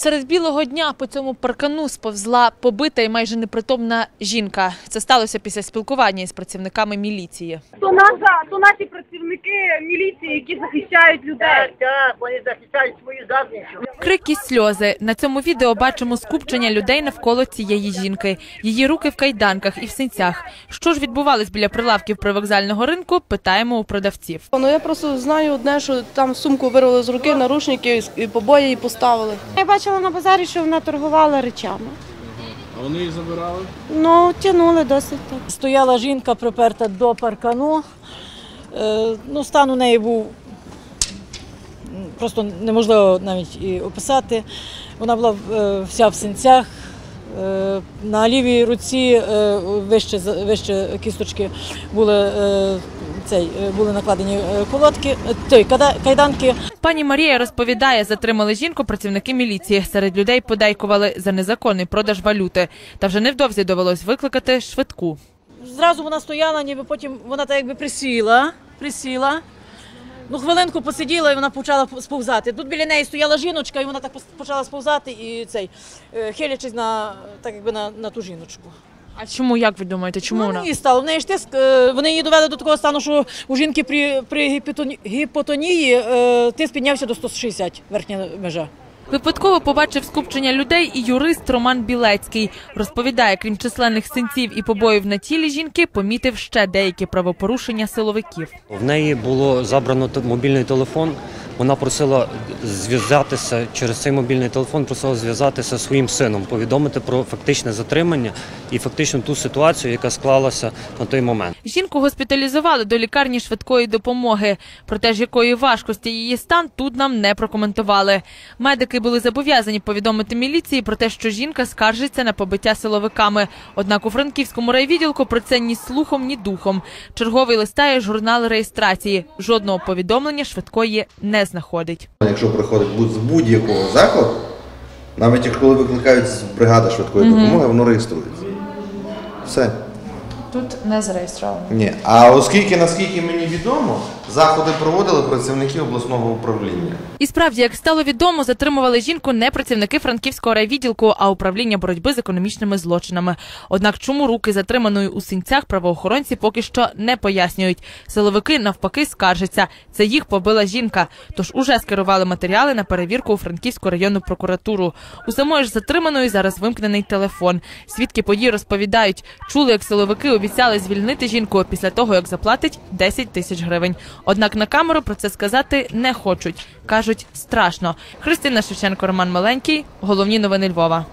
Серед білого дня по цьому паркану сповзла побита і майже непритомна жінка. Це сталося після спілкування із працівниками міліції. То наша, то наші працівники міліції, які захищають людей. Так, так, вони захищають свою задницю. Крики, сльози. На цьому відео бачимо скупчення людей навколо цієї жінки. Її руки в кайданках і в синцях. Що ж відбувалось біля прилавків привокзального ринку? Питаємо у продавців. Ну я просто знаю одне, що там сумку вирвали з руки, наручники і побої її поставили. Я бачила на базарі, що вона торгувала речами. А вони їх забирали? Ну, тягнули досить так. Стояла жінка приперта до паркану. Е, Ну, стан у неї був просто неможливо навіть і описати. Вона була е, вся в синцях. Е, На лівій руці вище, вище кісточки були, цей, е, були накладені е, колодки, е, той, кайданки. Пані Марія розповідає, затримали жінку працівники міліції. Серед людей подейкували за незаконний продаж валюти. Та вже невдовзі довелось викликати швидку. Зразу вона стояла, ніби потім вона так якби присіла, присіла. Ну, хвилинку посиділа і вона почала сповзати. Тут біля неї стояла жіночка, і вона так почала сповзати і цей, хилячись на, так якби на, на ту жіночку. А чому як ви думаєте? Чому Ну, вона? її стало. В неї ж тиск, е, вони її довели до такого стану, що у жінки при, при гіпотоні- гіпотонії е, тиск піднявся до 160 верхня межа. Випадково побачив скупчення людей і юрист Роман Білецький. Розповідає, крім численних синців і побоїв на тілі жінки, помітив ще деякі правопорушення силовиків. В неї було забрано те- мобільний телефон. Вона просила зв'язатися через цей мобільний телефон, просила зв'язатися зі своїм сином, повідомити про фактичне затримання і фактично ту ситуацію, яка склалася на той момент. Жінку госпіталізували до лікарні швидкої допомоги. Проте ж якої важкості її стан тут нам не прокоментували. Медики були зобов'язані повідомити міліції про те, що жінка скаржиться на побиття силовиками. Однак у франківському райвідділку про це ні слухом, ні духом. Черговий листає журнал реєстрації. Жодного повідомлення швидкої не знаходить. Якщо приходить з будь-якого закладу, навіть коли викликають з бригади швидкої допомоги, воно реєструється. Все. Тут не зареєстровано. Ні. А оскільки, наскільки мені відомо, заходи проводили працівники обласного управління. І справді, як стало відомо, затримували жінку не працівники франківського райвідділку, а управління боротьби з економічними злочинами. Однак, чому руки затриманої у синцях правоохоронці поки що не пояснюють. Силовики навпаки скаржаться. Це їх побила жінка. Тож уже скерували матеріали на перевірку у Франківську районну прокуратуру. У самої ж затриманої зараз вимкнений телефон. Свідки подій розповідають, чули, як силовики обіцяли звільнити жінку після того, як заплатить 10 тисяч гривень. Однак на камеру про це сказати не хочуть. кажуть страшно. Христина Шевченко, Роман Маленький. Головні новини Львова.